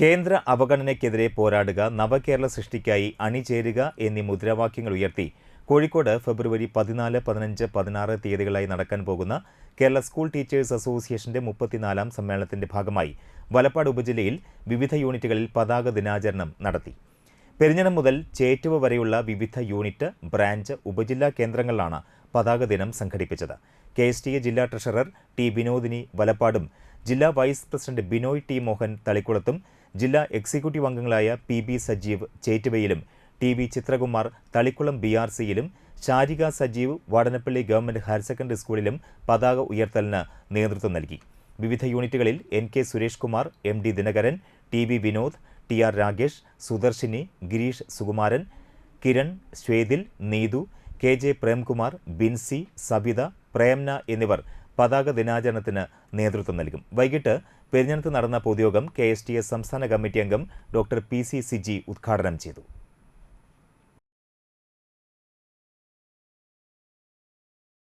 കേന്ദ്ര അവഗണനയ്ക്കെതിരെ പോരാടുക നവകേരള സൃഷ്ടിക്കായി അണിചേരുക എന്നീ മുദ്രാവാക്യങ്ങൾ ഉയർത്തി. കോഴിക്കോട് ഫെബ്രുവരി പതിനാല് പതിനഞ്ച് പതിനാറ് തീയതികളായി നടക്കാൻ പോകുന്ന കേരള സ്കൂൾ ടീച്ചേഴ്സ് അസോസിയേഷന്റെ മുപ്പത്തിനാലാം സമ്മേളനത്തിന്റെ ഭാഗമായി വലപ്പാട് ഉപജില്ലയിൽ വിവിധ യൂണിറ്റുകളിൽ പതാക ദിനാചരണം നടത്തി. പെരിഞ്ഞണം മുതൽ ചേറ്റുവ വരെയുള്ള വിവിധ യൂണിറ്റ് ബ്രാഞ്ച് ഉപജില്ലാ കേന്ദ്രങ്ങളിലാണ് പതാക ദിനം സംഘടിപ്പിച്ചത്. കെ എസ് ടി എ ജില്ലാ ട്രഷറർ ടി വിനോദിനി വലപ്പാടും ജില്ലാ vice president Binoy T Mohan തളിക്കുളത്തും ജില്ലാ എക്സിക്യൂട്ടീവ് അംഗങ്ങളായ P B Sajeev ചേറ്റുവയിലും T V Chithrakumar Thalikkulam B R സിയിലും Sharika Sajeev Vadanappally government higher secondary സ്കൂളിലും പതാക ഉയർത്തലിന് നേതൃത്വം നൽകി. വിവിധ യൂണിറ്റുകളിൽ N K Suresh Kumar M D Dinakaran T V Vinod T R Rakesh Sudarshini Gireesh Sukumaran Kiran Swethil Neethu K J Premkumar Binsy Sabitha Premna എന്നിവർ പതാക ദിനാചരണത്തിന് നേതൃത്വം നൽകും. വൈകിട്ട് പെരിഞ്ഞനത്ത് നടന്ന പൊതുയോഗം കെ എസ് ടി എസ് സംസ്ഥാന കമ്മിറ്റി അംഗം ഡോക്ടർ പി സി സിജി ഉദ്ഘാടനം ചെയ്തു.